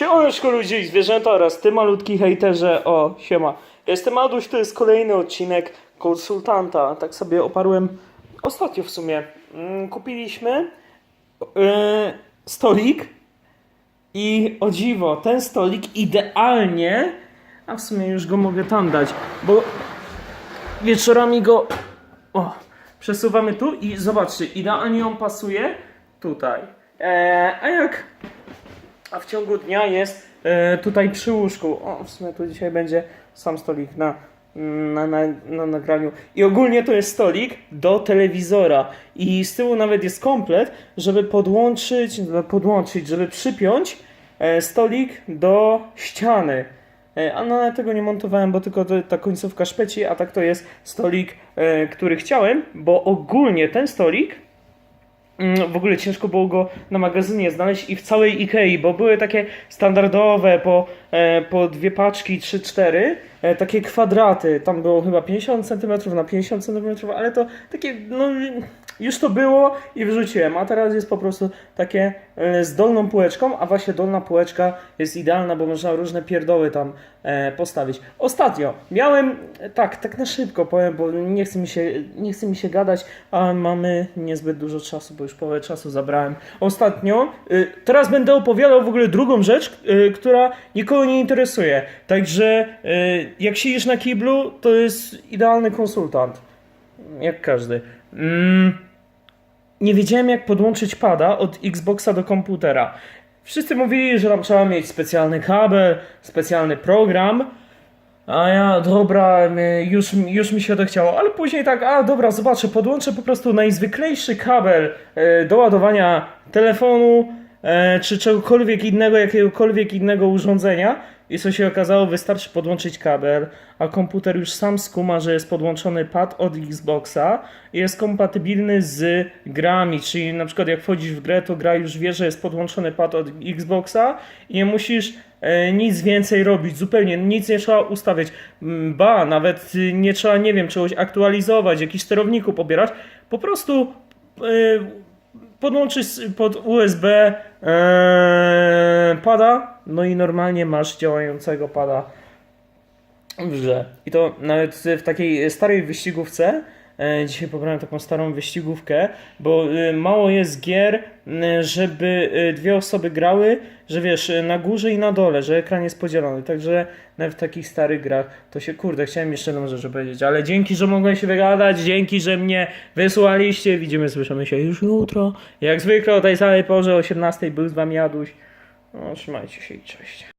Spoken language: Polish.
Siemaneczko ludzie i zwierzęta oraz ty malutki hejterze, o siema. Jestem Aduś, to jest kolejny odcinek konsultanta. Tak sobie oparłem ostatnio w sumie. Mm, Kupiliśmy yy, stolik i o dziwo, ten stolik idealnie, a w sumie już go mogę tam dać, bo wieczorami go o, przesuwamy tu i zobaczcie, idealnie on pasuje tutaj. Eee, a jak w ciągu dnia jest e, tutaj przy łóżku. O, w sumie tu dzisiaj będzie sam stolik na, na, na, na nagraniu. I ogólnie to jest stolik do telewizora. I z tyłu nawet jest komplet, żeby podłączyć, podłączyć, żeby przypiąć e, stolik do ściany. E, A no, tego nie montowałem, bo tylko ta końcówka szpeci, a tak to jest stolik, który chciałem, bo ogólnie ten stolik w ogóle ciężko było go na magazynie znaleźć i w całej Ikei, bo były takie standardowe po, e, po dwie paczki, 3-4, e, takie kwadraty. Tam było chyba 50 cm na 50 cm, ale to takie, no już to było i wrzuciłem, a teraz jest po prostu takie e, z dolną półeczką, a właśnie dolna półeczka jest idealna, bo można różne pierdoły tam e, postawić. Ostatnio miałem, tak, tak na szybko powiem, bo nie chce mi się, nie chce mi się gadać, a mamy niezbyt dużo czasu, bo już połowę czasu zabrałem. Ostatnio, teraz będę opowiadał w ogóle drugą rzecz, która nikogo nie interesuje. Także jak siedzisz na kiblu, to jest idealny konsultant. Jak każdy. Mm, nie wiedziałem jak podłączyć pada od Xboxa do komputera. Wszyscy mówili, że tam trzeba mieć specjalny kabel, specjalny program. A ja, dobra, my- już, już mi się to chciało, ale później tak, a dobra, zobaczę, podłączę po prostu najzwyklejszy kabel e, do ładowania telefonu czy czegokolwiek innego, jakiegokolwiek innego urządzenia. I co się okazało, wystarczy podłączyć kabel, a komputer już sam skuma, że jest podłączony pad od Xboxa i jest kompatybilny z grami, czyli na przykład jak wchodzisz w grę, to gra już wie, że jest podłączony pad od Xboxa i nie musisz e, nic więcej robić, zupełnie nic nie trzeba ustawiać. Ba, nawet nie trzeba, nie wiem, czegoś aktualizować, jakichś sterowników pobierać, po prostu e, podłączysz pod USB e, pada, no i normalnie masz działającego pada w grze. I to nawet w takiej starej wyścigówce, dzisiaj pobrałem taką starą wyścigówkę, bo e, mało jest gier, e, żeby e, dwie osoby grały, że wiesz, e, na górze i na dole, że ekran jest podzielony. Także nawet w takich starych grach to się, kurde, chciałem jeszcze jedną rzecz powiedzieć, ale dzięki, że mogłem się wygadać, dzięki, że mnie wysłaliście, widzimy, słyszymy się już jutro. Jak zwykle o tej samej porze, o 18 był z wami Jaduś. No, trzymajcie się i cześć.